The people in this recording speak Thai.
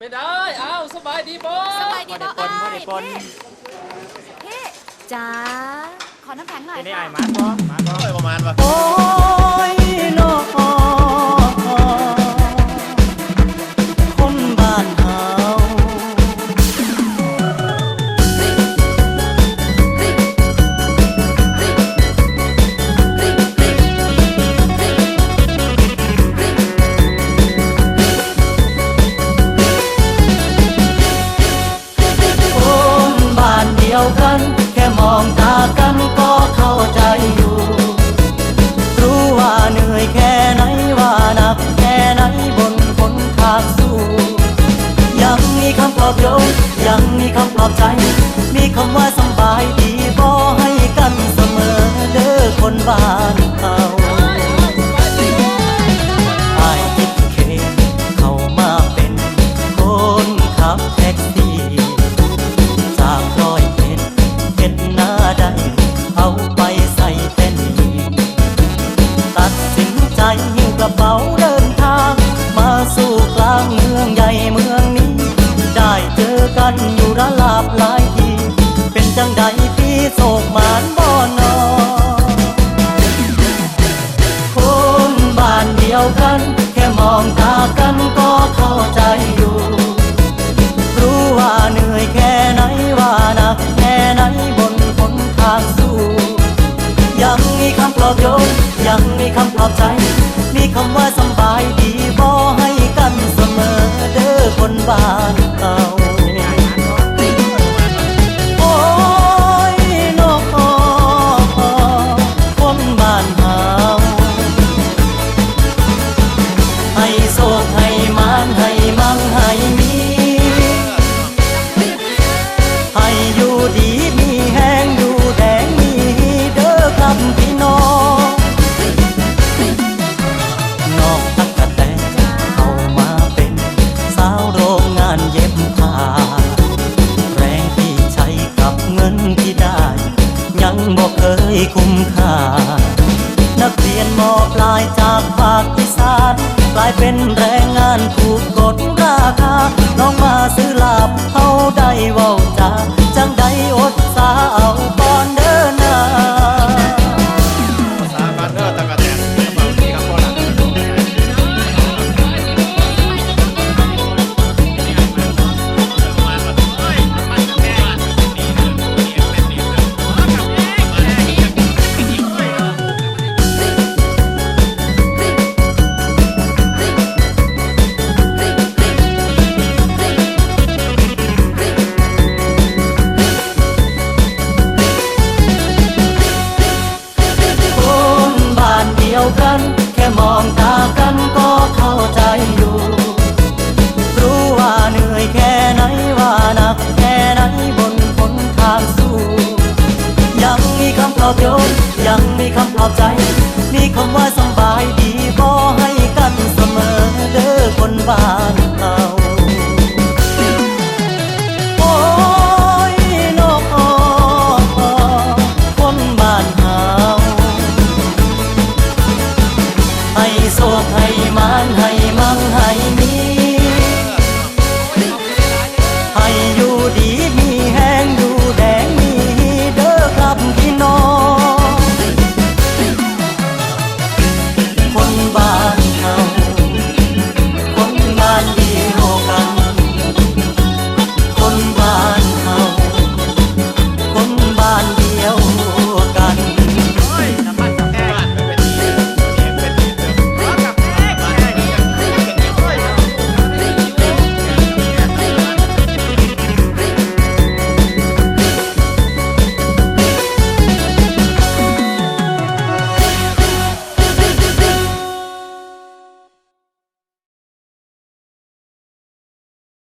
ไม่ได้ อ้าวสบายดีบอสบายดีบ่บ่ได้ปนบ่อ้าได้ยปนพี่จ๋าขอน้ำแข็งหน่อยเป็นได้ค่ะไอ้หมาบ่หมาบ่โดยประมาณว่ กัน แค่มองตากันก็เข้าใจอยู่ รู้ว่าเหนื่อยแค่ไหนว่าหนักแค่ไหนบนหนทางสู้ ยังมีคำปลอบโยนยังมีคำปลอบใจ มีคำว่า กันอยู่ระลาบหลายที เป็นจังใดพี่โศกมานบ่นอคนบ้านเดียวกัน แค่มองตากันก็เข้าใจอยู่ รู้ว่าเหนื่อยแค่ไหนว่านักแค่ไหนบนหนทางสู้ ยังมีคำปลอบโยนยังมีคำปลอบใจ มีคำว่าสบายดีบ่ให้กันเสมอเด้อคนบ้าน คยคุ้มค่า นักเรียนมอปลายจากภาคอีสานกลายเป็นแรงงานถูกกดราคาน้องมาซื้อลาบเฮา อยแค่ไหนว่านักแค่ไหนบนหนทางสู้ ยังมีคำปลอบโยนยังมีคำปลอบใจ มีคำว่าสบายดีพอให้กันเสมอเด้อคนบ้านเราให้โศกให้